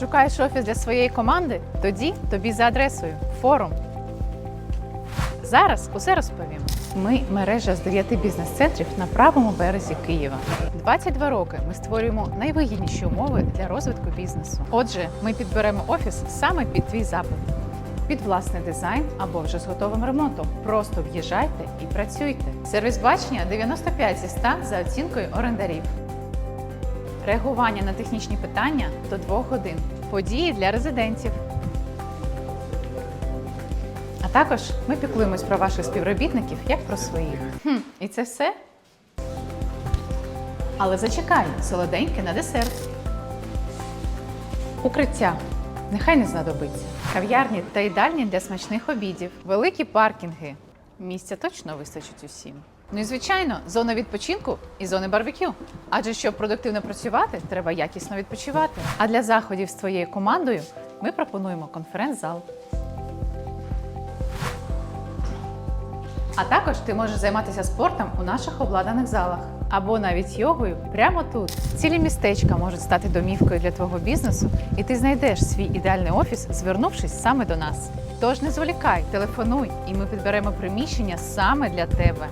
Шукаєш офіс для своєї команди? Тоді тобі за адресою форум. Зараз усе розповім. Ми мережа з 9 бізнес-центрів на правому березі Києва. 22 роки ми створюємо найвигідніші умови для розвитку бізнесу. Отже, ми підберемо офіс саме під твій запит. Під власний дизайн або вже з готовим ремонтом. Просто в'їжджайте і працюйте. Сервіс бачення 95 зі 100 за оцінкою орендарів. Реагування на технічні питання до 2 годин. Події для резидентів. А також ми піклуємось про ваших співробітників як про своїх. Хм, і це все? Але зачекай, солоденьке на десерт. Укриття. Нехай не знадобиться. Кав'ярні та їдальні для смачних обідів, великі паркінги. Місця точно вистачить усім. Ну і звичайно, зона відпочинку і зони барбекю. Адже щоб продуктивно працювати, треба якісно відпочивати. А для заходів з твоєю командою ми пропонуємо конференц-зал. А також ти можеш займатися спортом у наших обладнаних залах або навіть йогою прямо тут. Цілі містечка можуть стати домівкою для твого бізнесу, і ти знайдеш свій ідеальний офіс, звернувшись саме до нас. Тож не зволікай, телефонуй, і ми підберемо приміщення саме для тебе.